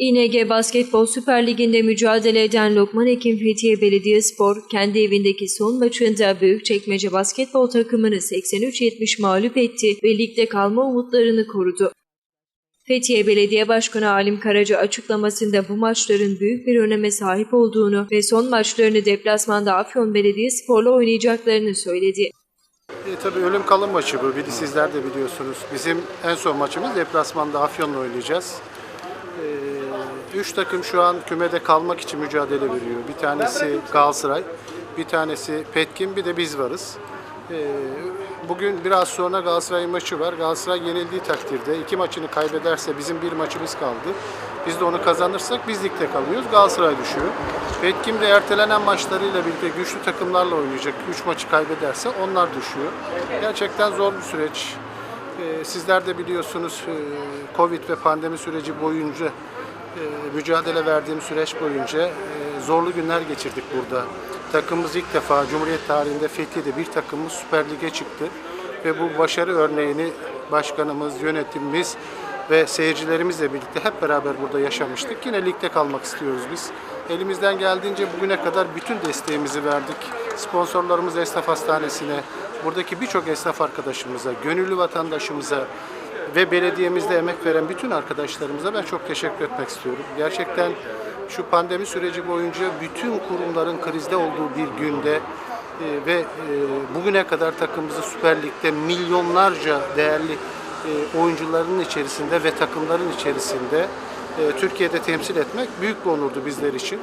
İNG Basketbol Süper Ligi'nde mücadele eden Lokman Ekim Fethiye Belediyespor, kendi evindeki son maçında Büyükçekmece basketbol takımını 83-70 mağlup etti ve ligde kalma umutlarını korudu. Fethiye Belediye Başkanı Alim Karaca açıklamasında bu maçların büyük bir öneme sahip olduğunu ve son maçlarını deplasmanda Afyon Belediyespor'la oynayacaklarını söyledi. E, tabii ölüm kalım maçı bu. De sizler de biliyorsunuz. Bizim en son maçımız deplasmanda Afyon'la oynayacağız. E, üç takım şu an kümede kalmak için mücadele veriyor. Bir tanesi Galatasaray, bir tanesi Petkim, bir de biz varız. E, bugün biraz sonra Galatasaray maçı var. Galatasaray yenildiği takdirde iki maçını kaybederse bizim bir maçımız kaldı. Biz de onu kazanırsak biz ligde kalıyoruz. Galatasaray düşüyor. Petkim de ertelenen maçlarıyla birlikte güçlü takımlarla oynayacak. Üç maçı kaybederse onlar düşüyor. Gerçekten zor bir süreç. Ee, Sizler de biliyorsunuz e, Covid ve pandemi süreci boyunca mücadele verdiğim süreç boyunca e, zorlu günler geçirdik burada. Takımımız ilk defa Cumhuriyet tarihinde Fethiye'de bir takımımız Süper Lig'e çıktı. Ve bu başarı örneğini başkanımız, yönetimimiz ve seyircilerimizle birlikte hep beraber burada yaşamıştık. Yine ligde kalmak istiyoruz biz. Elimizden geldiğince bugüne kadar bütün desteğimizi verdik. Sponsorlarımız Esnaf Hastanesi'ne, buradaki birçok esnaf arkadaşımıza, gönüllü vatandaşımıza ve belediyemizde emek veren bütün arkadaşlarımıza ben çok teşekkür etmek istiyorum. Gerçekten şu pandemi süreci boyunca bütün kurumların krizde olduğu bir günde e, ve e, bugüne kadar takımımızı Süper Lig'de milyonlarca değerli e, oyuncuların içerisinde ve takımların içerisinde Türkiye'de temsil etmek büyük bir onurdu bizler için.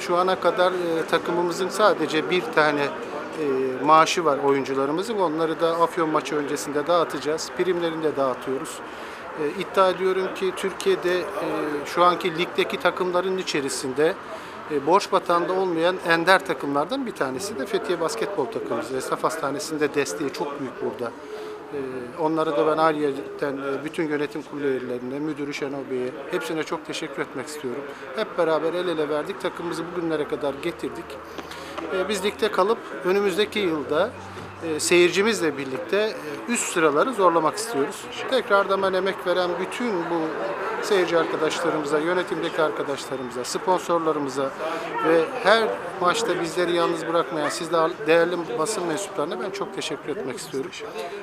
Şu ana kadar takımımızın sadece bir tane e, maaşı var oyuncularımızın. Onları da Afyon maçı öncesinde dağıtacağız. Primlerini de dağıtıyoruz. E, iddia ediyorum ki Türkiye'de e, şu anki ligdeki takımların içerisinde e, borç batağında olmayan ender takımlardan bir tanesi de Fethiye Basketbol takımımız. Esnaf Hastanesi'nde desteği çok büyük burada. Ee, Onlara da ben ayrıyeten e, bütün yönetim kurulu üyelerine, müdürü Şenol Bey'e hepsine çok teşekkür etmek istiyorum. Hep beraber el ele verdik, takımımızı bugünlere kadar getirdik. Ee, Biz ligde kalıp önümüzdeki yılda e, seyircimizle birlikte e, üst sıraları zorlamak istiyoruz. Tekrardan ben emek veren bütün bu seyirci arkadaşlarımıza, yönetimdeki arkadaşlarımıza, sponsorlarımıza ve her maçta bizleri yalnız bırakmayan siz de değerli basın mensuplarına ben çok teşekkür etmek istiyorum.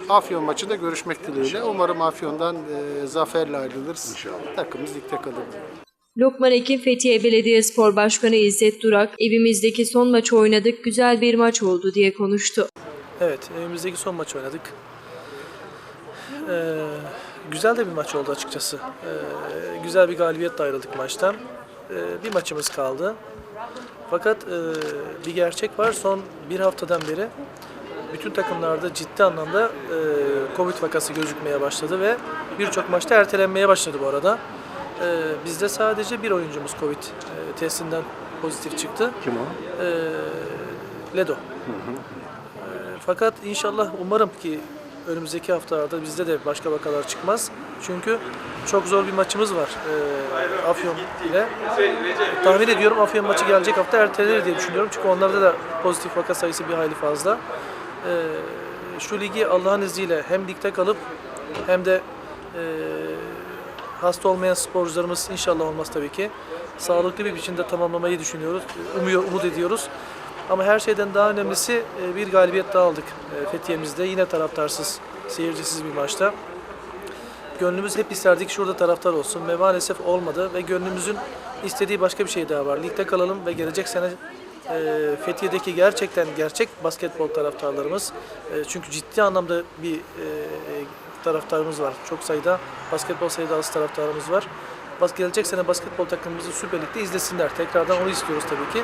Afyon maçında görüşmek dileğiyle. Umarım Afyon'dan e, zaferle ayrılırız. Takımımız ligde kalır. Lokman Ekim Fethiye Belediyespor Başkanı İzzet Durak, evimizdeki son maçı oynadık, güzel bir maç oldu diye konuştu. Evet, evimizdeki son maç oynadık. Ee, güzel de bir maç oldu açıkçası. Ee, güzel bir galibiyetle ayrıldık maçtan. Ee, bir maçımız kaldı. Fakat e, bir gerçek var. Son bir haftadan beri bütün takımlarda ciddi anlamda e, Covid vakası gözükmeye başladı ve birçok maçta ertelenmeye başladı bu arada. Ee, bizde sadece bir oyuncumuz Covid e, testinden pozitif çıktı. Kim o? Ee, Ledo. Fakat inşallah umarım ki önümüzdeki haftalarda bizde de başka vakalar çıkmaz. Çünkü çok zor bir maçımız var e, Afyon ile. Tahmin ediyorum Afyon maçı gelecek hafta ertelenir diye düşünüyorum. Çünkü onlarda da pozitif vaka sayısı bir hayli fazla. E, şu ligi Allah'ın izniyle hem ligde kalıp hem de e, hasta olmayan sporcularımız inşallah olmaz tabii ki. Sağlıklı bir biçimde tamamlamayı düşünüyoruz, umuyor, umut ediyoruz. Ama her şeyden daha önemlisi e, bir galibiyet daha aldık e, Fethiye'mizde. Yine taraftarsız, seyircisiz bir maçta. Gönlümüz hep isterdik şurada taraftar olsun ve maalesef olmadı ve gönlümüzün istediği başka bir şey daha var. Ligde kalalım ve gelecek sene e, Fethiye'deki gerçekten gerçek basketbol taraftarlarımız e, çünkü ciddi anlamda bir e, taraftarımız var. Çok sayıda basketbol sevdalısı taraftarımız var. Bas, gelecek sene basketbol takımımızı Süper Lig'de izlesinler. Tekrardan onu istiyoruz tabii ki.